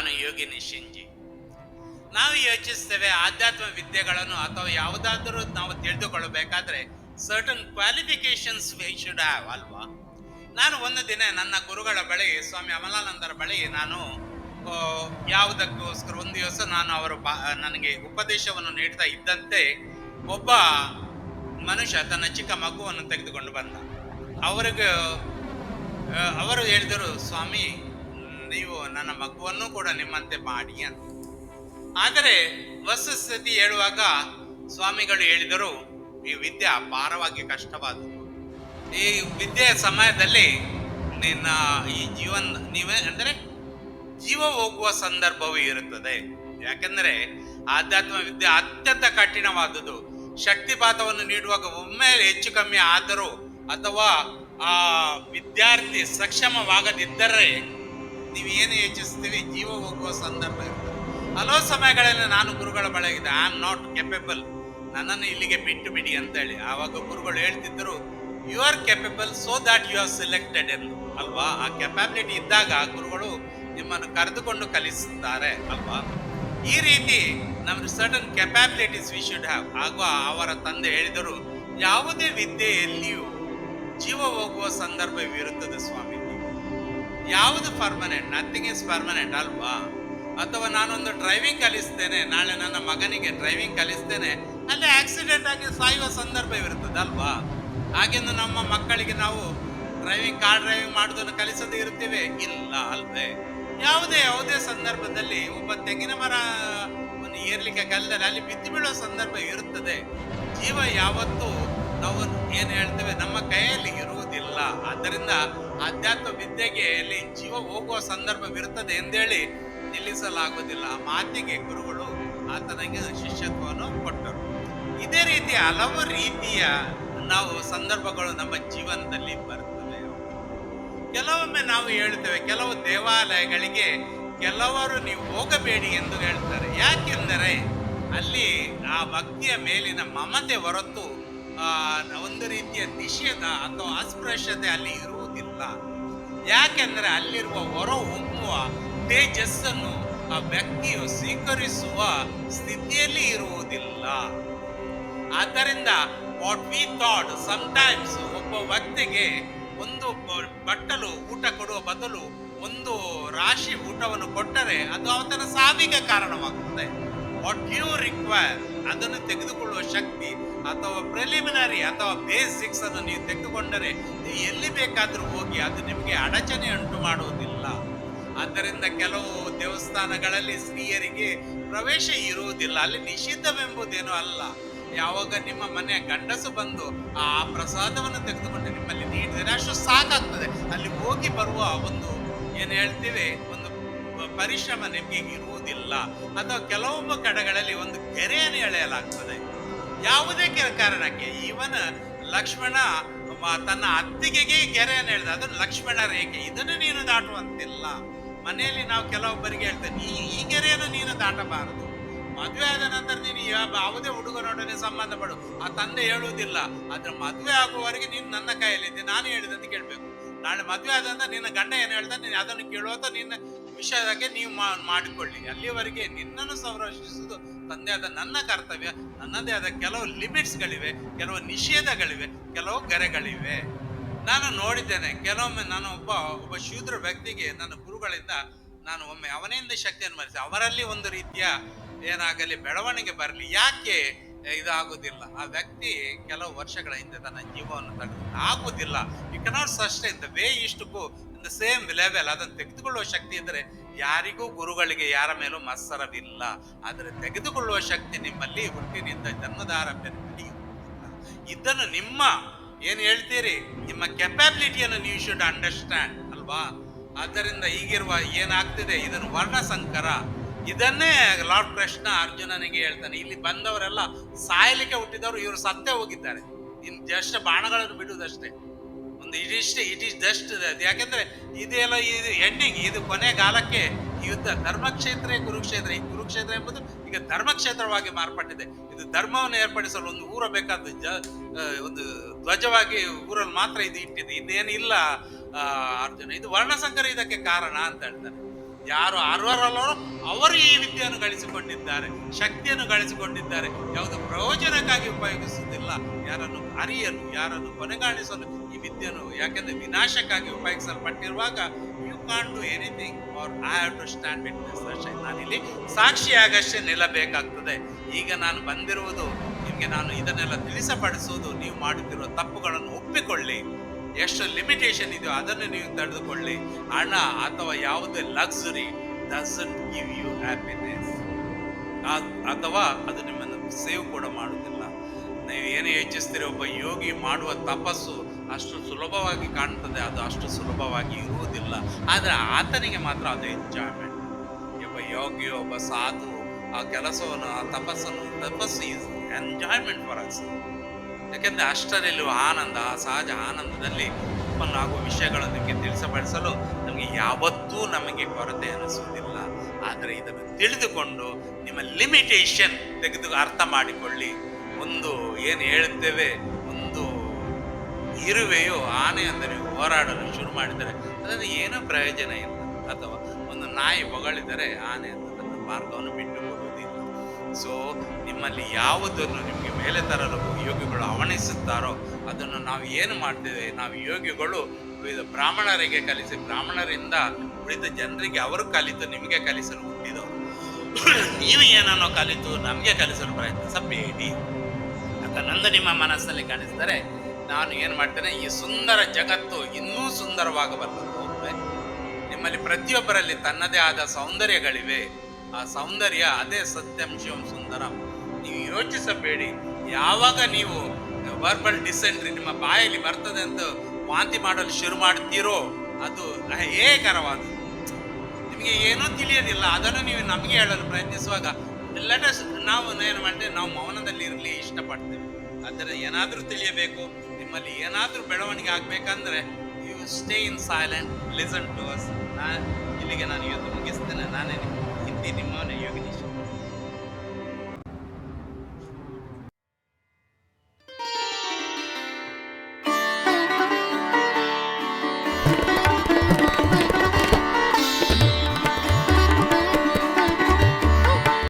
ನಾನು ಯೋಗಿನಿ ಶಿಂಜಿ. ನಾವು ಯೋಚಿಸ್ತೇವೆ ಆಧ್ಯಾತ್ಮ ವಿದ್ಯೆಗಳನ್ನು ಅಥವಾ ಯಾವುದಾದರೂ ನಾವು ತಿಳಿದುಕೊಳ್ಳಬೇಕಾದ್ರೆ certain qualifications we should have ಅಲ್ವಾ? ನಾನು ಒಂದು ದಿನ ನನ್ನ ಗುರುಗಳ ಬಳಿ, ಸ್ವಾಮಿ ಅಮಲಾನಂದರ ಬಳಿ ನಾನು ಯಾವುದಕ್ಕೋಸ್ಕರ ಒಂದು ದಿವಸ ನಾನು ಅವರು ನನಗೆ ಉಪದೇಶವನ್ನು ನೀಡ್ತಾ ಇದ್ದಂತೆ ಒಬ್ಬ ಮನುಷ್ಯ ತನ್ನ ಚಿಕ್ಕ ಮಗುವನ್ನು ತೆಗೆದುಕೊಂಡು ಬಂದ. ಅವರಿಗೆ ಅವರು ಹೇಳಿದರು, ಸ್ವಾಮಿ ನೀವು ನನ್ನ ಮಗುವನ್ನು ಕೂಡ ನಿಮ್ಮಂತೆ ಮಾಡಿ ಅಂತ. ಆದರೆ ವಸ್ತುಸ್ಥಿತಿ ಹೇಳುವಾಗ ಸ್ವಾಮಿಗಳು ಹೇಳಿದರು, ಈ ವಿದ್ಯೆ ಅಪಾರವಾಗಿ ಕಷ್ಟವಾದದ್ದು. ಈ ವಿದ್ಯೆಯ ಸಮಯದಲ್ಲಿ ನಿನ್ನ ಈ ಜೀವನ, ನೀವೇ ಅಂದರೆ ಜೀವ ಹೋಗುವ ಸಂದರ್ಭವೂ ಇರುತ್ತದೆ. ಯಾಕೆಂದರೆ ಆಧ್ಯಾತ್ಮ ವಿದ್ಯೆ ಅತ್ಯಂತ ಕಠಿಣವಾದುದು ಶಕ್ತಿಪಾತವನ್ನು ನೀಡುವಾಗ ಒಮ್ಮೆ ಹೆಚ್ಚು ಕಮ್ಮಿ ಆದರೂ ಅಥವಾ ಆ ವಿದ್ಯಾರ್ಥಿ ಸಕ್ಷಮವಾಗದಿದ್ದರೆ ನೀವು ಏನು ಯೋಚಿಸ್ತೀವಿ, ಜೀವ ಹೋಗುವ ಸಂದರ್ಭ ಇರ್ತದೆ ಹಲವು ಸಮಯಗಳಲ್ಲಿ ನಾನು ಗುರುಗಳ ಬಳಗಿದೆ ಐ ಆಮ್ ನಾಟ್ ಕೆಪೇಬಲ್ ನನ್ನನ್ನು ಇಲ್ಲಿಗೆ ಬಿಟ್ಟು ಬಿಡಿ ಅಂತೇಳಿ. ಆವಾಗ ಗುರುಗಳು ಹೇಳ್ತಿದ್ದರು you are capable so that you are selected ಎಂದು. ಅಲ್ವಾ? ಆ ಕೆಪಾಬಿಲಿಟಿ ಇದ್ದಾಗ ಗುರುಗಳು ನಿಮ್ಮನ್ನು ಕರೆದುಕೊಂಡು ಕಲಿಸುತ್ತಾರೆ. ಅಲ್ವಾ? ಈ ರೀತಿ ನಮ್ದು certain capabilities we should have ಆಗುವ ಅವರ ತಂದೆ ಹೇಳಿದರು, ಯಾವುದೇ ವಿದ್ಯೆಯಲ್ಲಿಯೂ ಜೀವ ಹೋಗುವ ಸಂದರ್ಭವಿರುತ್ತದೆ ಸ್ವಾಮಿ. ಯಾವುದು ಪರ್ಮನೆಂಟ್ ನಥಿಂಗ್ ಇಸ್ ಪರ್ಮನೆಂಟ್ ಅಲ್ವಾ? ಅಥವಾ ನಾನೊಂದು ಡ್ರೈವಿಂಗ್ ಕಲಿಸ್ತೇನೆ, ನಾಳೆ ನನ್ನ ಮಗನಿಗೆ ಡ್ರೈವಿಂಗ್ ಕಲಿಸ್ತೇನೆ ಅಲ್ಲಿ ಆಕ್ಸಿಡೆಂಟ್ ಆಗಿ ಸಾಯುವ ಸಂದರ್ಭವಿರುತ್ತದೆ ಅಲ್ವಾ ಹಾಗೆಂದು ನಮ್ಮ ಮಕ್ಕಳಿಗೆ ನಾವು ಡ್ರೈವಿಂಗ್ ಕಾರ್ ಡ್ರೈವಿಂಗ್ ಮಾಡೋದನ್ನು ಕಲಿಸದೇ ಇರುತ್ತೇವೆ? ಇಲ್ಲ ಅಲ್ವೇ. ಯಾವುದೇ ಯಾವುದೇ ಸಂದರ್ಭದಲ್ಲಿ ಒಬ್ಬ ತೆಂಗಿನ ಮರ, ಒಂದು ಏರ್ಲಿಕ್ಕೆ ಕಲ್ಲಲ್ಲಿ ಅಲ್ಲಿ ಬಿದ್ದು ಬೀಳುವ ಸಂದರ್ಭ ಇರುತ್ತದೆ. ಜೀವ ಯಾವತ್ತೂ ನಾವು ಏನು ಹೇಳ್ತೇವೆ, ನಮ್ಮ ಕೈಯಲ್ಲಿ ಇರುವುದಿಲ್ಲ. ಆದ್ದರಿಂದ ಆಧ್ಯಾತ್ಮ ವಿದ್ಯೆಗೆ ಅಲ್ಲಿ ಜೀವ ಹೋಗುವ ಸಂದರ್ಭವಿರುತ್ತದೆ ಎಂದೇಳಿ ನಿಲ್ಲಿಸಲಾಗುವುದಿಲ್ಲ. ಆ ಮಾತಿಗೆ ಗುರುಗಳು ಆತನಿಗೆ ಶಿಷ್ಯತ್ವವನ್ನು ಕೊಟ್ಟರು. ಇದೇ ರೀತಿ ಹಲವು ರೀತಿಯ ನಾವು ಸಂದರ್ಭಗಳು ನಮ್ಮ ಜೀವನದಲ್ಲಿ ಬರ್ತವೆ. ಕೆಲವೊಮ್ಮೆ ನಾವು ಹೇಳ್ತೇವೆ, ಕೆಲವು ದೇವಾಲಯಗಳಿಗೆ ಕೆಲವರು ನೀವು ಹೋಗಬೇಡಿ ಎಂದು ಹೇಳ್ತಾರೆ. ಯಾಕೆಂದರೆ ಅಲ್ಲಿ ಆ ಭಕ್ತಿಯ ಮೇಲಿನ ಮಮತೆ ಹೊರತು ಒಂದು ರೀತಿಯ ನಿಷೇಧ ಅಥವಾ ಅಸ್ಪೃಶ್ಯತೆ ಅಲ್ಲಿ ಇರುವುದಿಲ್ಲ. ಯಾಕೆಂದರೆ ಅಲ್ಲಿರುವ ಹೊರ ಹೊಮ್ಮುವ ತೇಜಸ್ಸನ್ನು ಆ ವ್ಯಕ್ತಿಯು ಸ್ವೀಕರಿಸುವ ಸ್ಥಿತಿಯಲ್ಲಿ ಇರುವುದಿಲ್ಲ. ಆದ್ದರಿಂದ ವಾಟ್ ವಿ ಥಾಟ್ ಟೈಮ್ಸ್ ಒಬ್ಬ ವ್ಯಕ್ತಿಗೆ ಒಂದು ಬಟ್ಟಲು, ಊಟ ಕೊಡುವ ಬದಲು ಒಂದು ರಾಶಿ ಊಟವನ್ನು ಕೊಟ್ಟರೆ ಅದು ಅವತನ ಸಾವಿಗೆ ಕಾರಣವಾಗುತ್ತದೆ. ವಾಟ್ ಯು ರಿಕ್ವೈರ್ ಅದನ್ನು ತೆಗೆದುಕೊಳ್ಳುವ ಶಕ್ತಿ ಅಥವಾ ಪ್ರಿಲಿಮಿನರಿ ಅಥವಾ ಬೇಸಿಕ್ಸ್ ಅನ್ನು ನೀವು ತೆಗೆದುಕೊಂಡರೆ ನೀವು ಎಲ್ಲಿ ಬೇಕಾದರೂ ಹೋಗಿ ಅದು ನಿಮಗೆ ಅಡಚಣೆ ಉಂಟು ಮಾಡುವುದಿಲ್ಲ. ಆದ್ದರಿಂದ ಕೆಲವು ದೇವಸ್ಥಾನಗಳಲ್ಲಿ ಸ್ತ್ರೀಯರಿಗೆ ಪ್ರವೇಶ ಇರುವುದಿಲ್ಲ. ಅಲ್ಲಿ ನಿಷಿದ್ಧವೆಂಬುದೇನೂ ಅಲ್ಲ. ಯಾವಾಗ ನಿಮ್ಮ ಮನೆಯ ಗಂಡಸು ಬಂದು ಆ ಪ್ರಸಾದವನ್ನು ತೆಗೆದುಕೊಂಡು ನಿಮ್ಮಲ್ಲಿ ನೀಡಿದರೆ ಅಷ್ಟು ಸಾಕಾಗ್ತದೆ. ಅಲ್ಲಿ ಹೋಗಿ ಬರುವ ಒಂದು, ಏನು ಹೇಳ್ತೀವಿ, ಒಂದು ಪರಿಶ್ರಮ ನಿಮಗೆ ಇರುವುದಿಲ್ಲ. ಅಥವಾ ಕೆಲವೊಬ್ಬ ಕಡೆಗಳಲ್ಲಿ ಒಂದು ಗೆರೆಯನ್ನು ಎಳೆಯಲಾಗ್ತದೆ. ಯಾವುದೇ ಕಾರಣಕ್ಕೆ ಈವನ್ ಲಕ್ಷ್ಮಣ ತನ್ನ ಅತ್ತಿಗೆಗೆ ಗೆರೆಯನ್ನು ಹೇಳ್ದ. ಅದು ಲಕ್ಷ್ಮಣ ರೇಖೆ. ಇದನ್ನು ನೀನು ದಾಟುವಂತಿಲ್ಲ. ಮನೆಯಲ್ಲಿ ನಾವು ಕೆಲವೊಬ್ಬರಿಗೆ ಹೇಳ್ತೇವೆ, ನೀ ಈ ಗೆರೆಯನ್ನು ನೀನು ದಾಟಬಾರದು. ಮದುವೆ ಆದ ನಂತರ ನೀನು ಯಾವ- ಯಾವುದೇ ಹುಡುಗನೊಡನೆ ಸಂಬಂಧ ಪಡು. ಆ ತಂದೆ ಹೇಳುವುದಿಲ್ಲ. ಆದ್ರೆ ಮದುವೆ ಆಗುವವರೆಗೆ ನೀನು ನನ್ನ ಕೈಯಲ್ಲಿದ್ದೆ, ನಾನು ಹೇಳಿದಂತ ಕೇಳಬೇಕು. ನಾಳೆ ಮದುವೆ ಆದಂತ ನಿನ್ನ ಗಂಡ ಏನು ಹೇಳ್ದ? ನೀನು ಅದನ್ನು ಕೇಳುವಂತ ನಿನ್ನ ವಿಷಯದಾಗೆ ನೀವು ಮಾಡಿಕೊಳ್ಳಿ. ಅಲ್ಲಿವರೆಗೆ ನಿನ್ನನ್ನು ಸಂರಕ್ಷಿಸುವುದು ತಂದೆಯಾದ ನನ್ನ ಕರ್ತವ್ಯ, ನನ್ನದೇ ಆದ ಕೆಲವು ಲಿಮಿಟ್ಸ್ಗಳಿವೆ, ಕೆಲವು ನಿಷೇಧಗಳಿವೆ, ಕೆಲವು ಗರೆಗಳಿವೆ. ನಾನು ನೋಡಿದ್ದೇನೆ, ಕೆಲವೊಮ್ಮೆ ನಾನು ಒಬ್ಬ ಒಬ್ಬ ಶೂದ್ರ ವ್ಯಕ್ತಿಗೆ ನನ್ನ ಗುರುಗಳಿಂದ ನಾನು ಒಮ್ಮೆ ಅವನಿಂದ ಶಕ್ತಿಯನ್ನು ಮರೆಸಿ ಅವರಲ್ಲಿ ಒಂದು ರೀತಿಯ ಏನಾಗಲಿ ಬೆಳವಣಿಗೆ ಬರಲಿ, ಯಾಕೆ ಇದಾಗುವುದಿಲ್ಲ ಆ ವ್ಯಕ್ತಿ ಕೆಲವು ವರ್ಷಗಳ ಹಿಂದೆ ತನ್ನ ಜೀವವನ್ನು ತಡೆದು ಆಗುವುದಿಲ್ಲ you cannot sustain the way ಇಷ್ಟು ದ ಸೇಮ್ ಲೆವೆಲ್ ಅದನ್ನು ತೆಗೆದುಕೊಳ್ಳುವ ಶಕ್ತಿ ಇದ್ದರೆ ಯಾರಿಗೂ ಗುರುಗಳಿಗೆ ಯಾರ ಮೇಲೂ ಮತ್ಸರವಿಲ್ಲ. ಆದರೆ ತೆಗೆದುಕೊಳ್ಳುವ ಶಕ್ತಿ ನಿಮ್ಮಲ್ಲಿ ಹುಟ್ಟಿನಿಂದ ಜನ್ಮದಾರ ನಡೆಯುವುದಿಲ್ಲ ಇದನ್ನು ನಿಮ್ಮ, ಏನು ಹೇಳ್ತೀರಿ? ನಿಮ್ಮ ಕೆಪಾಬಿಲಿಟಿಯನ್ನು ನೀವು ಶುಡ್ ಅಂಡರ್ಸ್ಟ್ಯಾಂಡ್ ಅಲ್ವಾ? ಆದ್ದರಿಂದ ಈಗಿರುವ ಏನಾಗ್ತಿದೆ? ಇದನ್ನು ವರ್ಣಸಂಕರ. ಇದನ್ನೇ ಲಾರ್ಡ್ ಕೃಷ್ಣ ಅರ್ಜುನನಿಗೆ ಹೇಳ್ತಾನೆ. ಇಲ್ಲಿ ಬಂದವರೆಲ್ಲ ಸಾಯಲಿಕ್ಕೆ ಹುಟ್ಟಿದವರು, ಇವರು ಸತ್ತೇ ಹೋಗಿದ್ದಾರೆ. ಇನ್ ಜಸ್ಟ್ ಬಾಣಗಳನ್ನು ಬಿಡುವುದಷ್ಟೇ. ಒಂದು ಇದಿಷ್ಟೇ ಇಟ್ ಈಸ್ ಜಸ್ಟ್ ಯಾಕೆಂದ್ರೆ ಇದೆಲ್ಲ ಇದು ಎಂಡಿಂಗ್ ಇದು ಕೊನೆಗಾಲಕ್ಕೆ ಯುದ್ಧ, ಧರ್ಮಕ್ಷೇತ್ರ, ಕುರುಕ್ಷೇತ್ರ. ಈ ಕುರುಕ್ಷೇತ್ರ ಎಂಬುದು ಈಗ ಧರ್ಮಕ್ಷೇತ್ರವಾಗಿ ಮಾರ್ಪಟ್ಟಿದೆ. ಇದು ಧರ್ಮವನ್ನು ಏರ್ಪಡಿಸಲು ಒಂದು ಊರ ಬೇಕಾದ ಜ ಒಂದು ಧ್ವಜವಾಗಿ ಊರಲ್ಲಿ ಮಾತ್ರ ಇದು ಇಟ್ಟಿದೆ. ಇದೇನಿಲ್ಲ ಅರ್ಜುನ. ಇದು ವರ್ಣಸಂಕರ ಇದಕ್ಕೆ ಕಾರಣ ಅಂತ ಹೇಳ್ತಾರೆ. ಯಾರು ಅರ್ಹರಲ್ಲೋ ಅವರು ಈ ವಿದ್ಯೆಯನ್ನು ಗಳಿಸಿಕೊಂಡಿದ್ದಾರೆ, ಶಕ್ತಿಯನ್ನು ಗಳಿಸಿಕೊಂಡಿದ್ದಾರೆ. ಯಾವುದು ಪ್ರಯೋಜನಕ್ಕಾಗಿ ಉಪಯೋಗಿಸುವುದಿಲ್ಲ. ಯಾರನ್ನು ಅರಿಯಲು ಯಾರನ್ನು ಕೊನೆಗಾಣಿಸಲು ಈ ವಿದ್ಯೆಯನ್ನು ಯಾಕೆಂದ್ರೆ ವಿನಾಶಕ್ಕಾಗಿ ಉಪಯೋಗಿಸಲ್ಪಟ್ಟಿರುವಾಗ you can do anything or I have to stand witness ಅಷ್ಟೇ ನಾನಿಲ್ಲಿ ಸಾಕ್ಷಿಯಾಗಷ್ಟೇ ನಿಲ್ಲಬೇಕಾಗ್ತದೆ. ಈಗ ನಾನು ಬಂದಿರುವುದು, ನಿಮಗೆ ನಾನು ಇದನ್ನೆಲ್ಲ ತಿಳಿಸಪಡಿಸುವುದು, ನೀವು ಮಾಡುತ್ತಿರುವ ತಪ್ಪುಗಳನ್ನು ಒಪ್ಪಿಕೊಳ್ಳಿ. ಎಷ್ಟು ಲಿಮಿಟೇಷನ್ ಇದೆಯೋ ಅದನ್ನು ನೀವು ತಡೆದುಕೊಳ್ಳಿ. ಹಣ ಅಥವಾ ಯಾವುದೇ luxury doesn't give you happiness ಅಥವಾ ಅದು ನಿಮ್ಮನ್ನು ಸೇವ್ ಕೂಡ ಮಾಡುವುದಿಲ್ಲ. ನೀವು ಏನು ಯೋಚಿಸ್ತೀರಿ ಒಬ್ಬ ಯೋಗಿ ಮಾಡುವ ತಪಸ್ಸು ಅಷ್ಟು ಸುಲಭವಾಗಿ ಕಾಣ್ತದೆ, ಅದು ಅಷ್ಟು ಸುಲಭವಾಗಿ ಇರುವುದಿಲ್ಲ. ಆದರೆ ಆತನಿಗೆ ಮಾತ್ರ ಅದು ಎಂಜಾಯ್ಮೆಂಟ್. ಒಬ್ಬ ಯೋಗಿ ಒಬ್ಬ ಸಾಧು, ಆ ಕೆಲಸವನ್ನು, ಆ ತಪಸ್ಸನ್ನು ತಪಸ್ಸು ಇಸ್ ಎಂಜಾಯ್ಮೆಂಟ್ ಫಾರ್ ಅಸ್ ಯಾಕೆಂದ್ರೆ ಅಷ್ಟರಲ್ಲಿ ಆನಂದ, ಆ ಸಹಜ ಆನಂದದಲ್ಲಿ ಉತ್ಪನ್ನವಾಗುವ ವಿಷಯಗಳನ್ನು ನಿಮಗೆ ತಿಳಿಸಪಡಿಸಲು ನಮಗೆ ಯಾವತ್ತೂ ನಮಗೆ ಕೊರತೆ ಅನಿಸುವುದಿಲ್ಲ. ಆದರೆ ಇದನ್ನು ತಿಳಿದುಕೊಂಡು ನಿಮ್ಮ ಲಿಮಿಟೇಷನ್ ತೆಗೆದು ಅರ್ಥ ಮಾಡಿಕೊಳ್ಳಿ. ಒಂದು ಏನು ಹೇಳುತ್ತೇವೆ? ಒಂದು ಆನೆ ಅಂದರೆ ಹೋರಾಡಲು ಶುರು ಮಾಡಿದರೆ ಅದನ್ನು ಏನೂ ಪ್ರಯೋಜನ ಇಲ್ಲ. ಅಥವಾ ಒಂದು ನಾಯಿ ಹೊಗಳಿದರೆ ಆನೆ ಅಂತ ತನ್ನ ಮಾರ್ಗವನ್ನು ಬಿಟ್ಟು ಕೊಡುವುದಿಲ್ಲ ಸೊ ನಿಮ್ಮಲ್ಲಿ ಯಾವುದನ್ನು ನಿಮಗೆ ಮೇಲೆ ತರಲು ಯೋಗಿಗಳು ಅವಣಿಸುತ್ತಾರೋ ಅದನ್ನು ನಾವು ಏನು ಮಾಡ್ತೇವೆ? ನಾವು ಯೋಗಿಗಳು ವಿವಿಧ ಬ್ರಾಹ್ಮಣರಿಗೆ ಕಲಿಸಿ, ಬ್ರಾಹ್ಮಣರಿಂದ ಉಳಿದ ಜನರಿಗೆ ಅವರು ಕಲಿತು ನಿಮಗೆ ಕಲಿಸಲು ಹುಟ್ಟಿದವರು. ನೀವು ಏನನ್ನೋ ಕಲಿತು ನಮಗೆ ಕಲಿಸಲು ಪ್ರಯತ್ನಿಸಬೇಡಿ. ನಂದು ನಿಮ್ಮ ಮನಸ್ಸಲ್ಲಿ ಕಾಣಿಸಿದರೆ ನಾನು ಏನು ಮಾಡ್ತೇನೆ, ಈ ಸುಂದರ ಜಗತ್ತು ಇನ್ನೂ ಸುಂದರವಾಗಬಲ್ಲದು ನಿಮ್ಮಲ್ಲಿ ಪ್ರತಿಯೊಬ್ಬರಲ್ಲಿ ತನ್ನದೇ ಆದ ಸೌಂದರ್ಯಗಳಿವೆ. ಆ ಸೌಂದರ್ಯ ಅದೇ ಸತ್ಯಂ ಶಿವಂ ಸುಂದರಂ. ನೀವು ಯೋಚಿಸಬೇಡಿ, ಯಾವಾಗ ನೀವು ವರ್ಬಲ್ ಡಿಸೆಂಟ್ರಿ ನಿಮ್ಮ ಬಾಯಲ್ಲಿ ಬರ್ತದೆ ಅಂತ ವಾಂತಿ ಮಾಡಲು ಶುರು ಮಾಡ್ತೀರೋ, ಅದು ಏಕರವಾದ ನಿಮಗೆ ಏನೂ ತಿಳಿಯೋದಿಲ್ಲ ಅದನ್ನು ನೀವು ನಮಗೆ ಹೇಳಲು ಪ್ರಯತ್ನಿಸುವಾಗ ಲೆಟಸ್ ನಾವು ಏನು ಮಾಡ್ತೇವೆ, ನಾವು ಮೌನದಲ್ಲಿ ಇರಲಿ ಇಷ್ಟಪಡ್ತೇವೆ. ಆದರೆ ಏನಾದರೂ ತಿಳಿಯಬೇಕು ನಿಮ್ಮಲ್ಲಿ ಏನಾದರೂ ಬೆಳವಣಿಗೆ ಆಗಬೇಕಂದ್ರೆ you stay in silent listen to us ನಾ ಇಲ್ಲಿಗೆ ನಾನು ಇವತ್ತು ಮುಗಿಸ್ತೇನೆ. ನಾನೇ ಹಿಂದಿ ನಿಮ್ಮವನೇ ಯೋಗಿನಿ